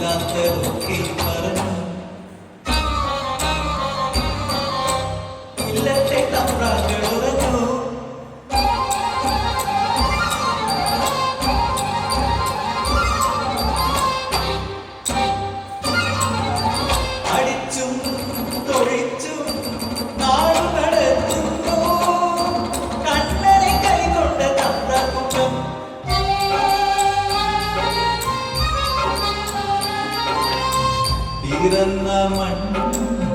ഇല്ലാത്തതൊക്കെ പറഞ്ഞു ഇല്ലത്തെ തമ്പ്രാക്കൾ ഉറഞ്ഞു അടിച്ചും തൊഴിച്ചും പിറന്ന മണ്ണ്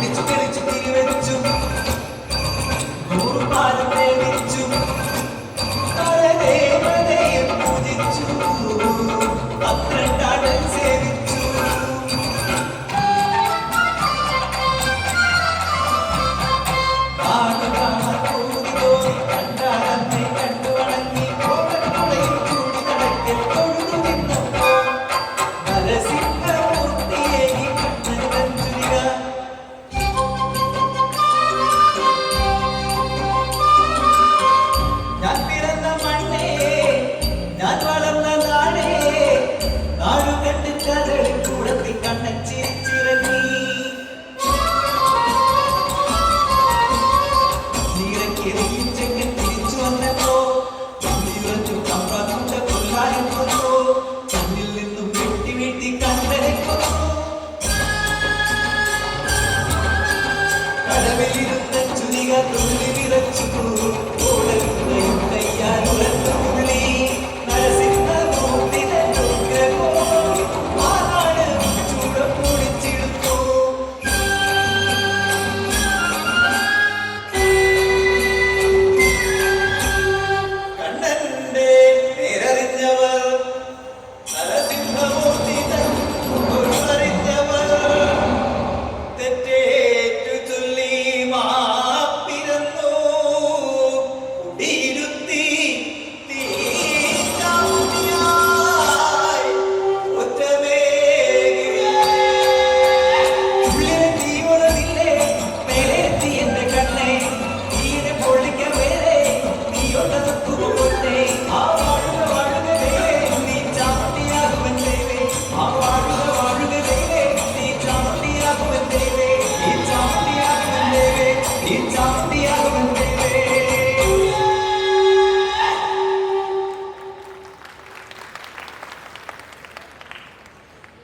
visto que